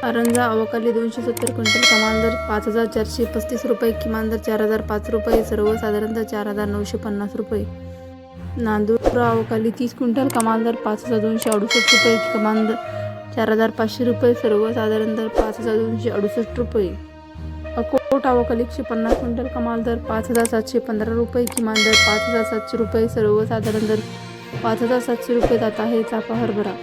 कारंजा अवकाली दोनशे सत्तर क्विंटल कमाल दर पाच हजार चारशे पस्तीस रुपये किमान दर चार हजार पाच रुपये सर्वसाधारणतः चार हजार नऊशे पन्नास रुपये. नांदूर अवकाली तीस क्विंटल कमाल दर पाच हजार दोनशे अडुसष्ट रुपये कमाल दर चार हजार पाचशे रुपये सर्वसाधारण दर पाच हजार दोनशे अडुसष्ट रुपये. अकोट अवकाली एकशे पन्नास क्विंटल कमाल दर पाच हजार सातशे पंधरा रुपये किमान दर पाच हजार सातशे रुपये सर्वसाधारण दर पाच हजार सातशे रुपये जात आहे चाफा हरभरा.